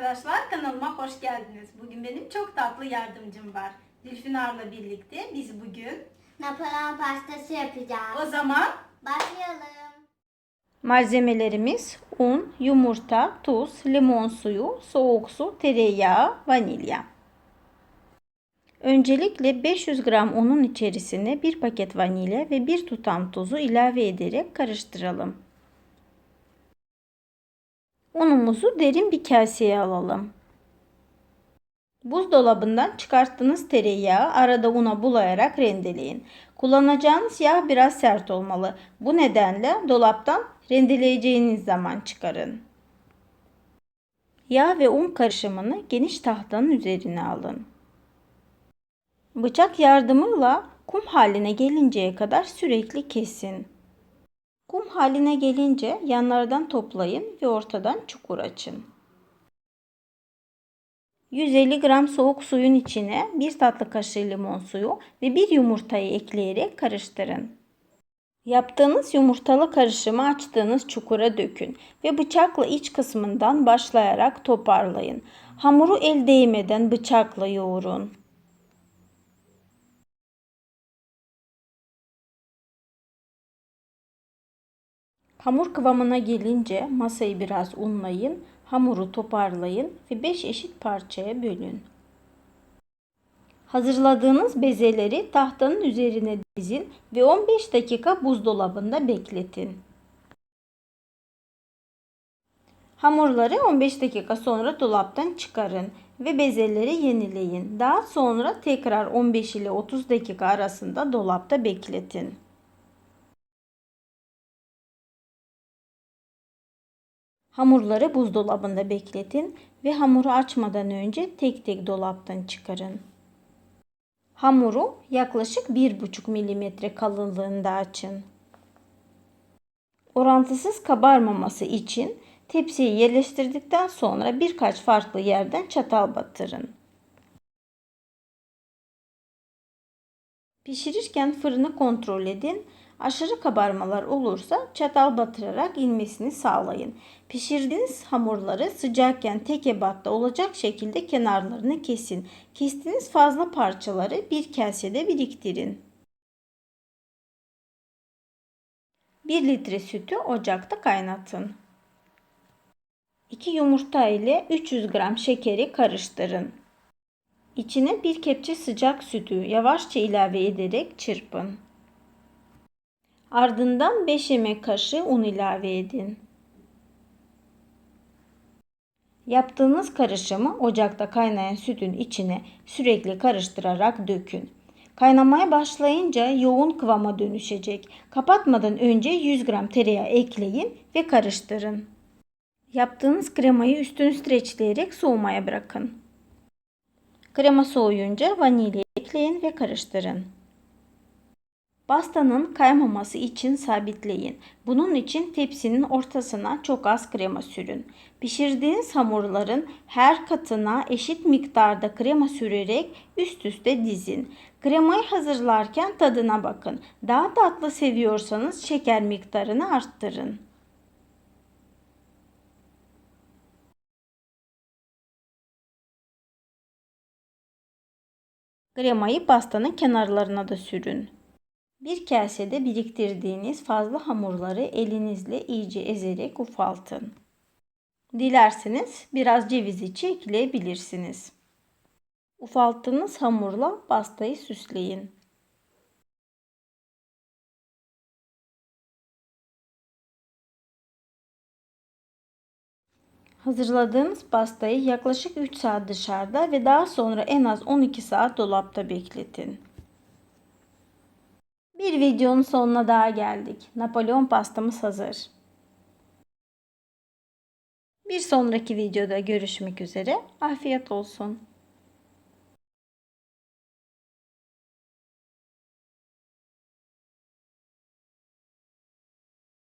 arkadaşlar kanalıma hoş geldiniz. Bugün benim çok tatlı yardımcım var. Zülfinar'la birlikte biz bugün Napolyon pastası yapacağız. o zaman Başlayalım. Malzemelerimiz un, yumurta, tuz, limon suyu, soğuk su, tereyağı, vanilya. Öncelikle 500 gram unun içerisine bir paket vanilya ve bir tutam tuzu ilave ederek karıştıralım. Unumuzu derin bir kaseye alalım. Buzdolabından çıkarttığınız tereyağı arada una bulayarak rendeleyin. Kullanacağınız yağ biraz sert olmalı. Bu nedenle dolaptan rendeleyeceğiniz zaman çıkarın. Yağ ve un karışımını geniş tahtanın üzerine alın. Bıçak yardımıyla kum haline gelinceye kadar sürekli kesin. Kum haline gelince yanlardan toplayın ve ortadan çukur açın. 150 gram soğuk suyun içine 1 tatlı kaşığı limon suyu ve 1 yumurtayı ekleyerek karıştırın. Yaptığınız yumurtalı karışımı açtığınız çukura dökün ve bıçakla iç kısmından başlayarak toparlayın. Hamuru el değmeden bıçakla yoğurun. Hamur kıvamına gelince masayı biraz unlayın, hamuru toparlayın ve 5 eşit parçaya bölün. Hazırladığınız bezeleri tahtanın üzerine dizin ve 15 dakika buzdolabında bekletin. Hamurları 15 dakika sonra dolaptan çıkarın ve bezeleri yenileyin. Daha sonra tekrar 15 ile 30 dakika arasında dolapta bekletin. Hamurları buzdolabında bekletin ve hamuru açmadan önce tek tek dolaptan çıkarın. Hamuru yaklaşık 1,5 mm kalınlığında açın. Orantısız kabarmaması için tepsiye yerleştirdikten sonra birkaç farklı yerden çatal batırın. Pişirirken fırını kontrol edin. Aşırı kabarmalar olursa çatal batırarak inmesini sağlayın. Pişirdiğiniz hamurları sıcakken tek ebatta olacak şekilde kenarlarını kesin. Kestiğiniz fazla parçaları bir kasede biriktirin. 1 litre sütü ocakta kaynatın. 2 yumurta ile 300 gram şekeri karıştırın. İçine bir kepçe sıcak sütü yavaşça ilave ederek çırpın. Ardından 5 yemek kaşığı un ilave edin. Yaptığınız karışımı ocakta kaynayan sütün içine sürekli karıştırarak dökün. Kaynamaya başlayınca yoğun kıvama dönüşecek. Kapatmadan önce 100 gram tereyağı ekleyin ve karıştırın. Yaptığınız kremayı üstünü streçleyerek soğumaya bırakın. Krema soğuyunca vanilya ekleyin ve karıştırın. Pastanın kaymaması için sabitleyin. Bunun için tepsinin ortasına çok az krema sürün. Pişirdiğiniz hamurların her katına eşit miktarda krema sürerek üst üste dizin. Kremayı hazırlarken tadına bakın. Daha tatlı seviyorsanız şeker miktarını arttırın. Kremayı pastanın kenarlarına da sürün. Bir kasede biriktirdiğiniz fazla hamurları elinizle iyice ezerek ufaltın. Dilerseniz biraz ceviz içi ekleyebilirsiniz. Ufalttığınız hamurla pastayı süsleyin. Hazırladığınız pastayı yaklaşık 3 saat dışarıda ve daha sonra en az 12 saat dolapta bekletin. Bir videonun sonuna daha geldik. Napolyon pastamız hazır. Bir sonraki videoda görüşmek üzere. Afiyet olsun.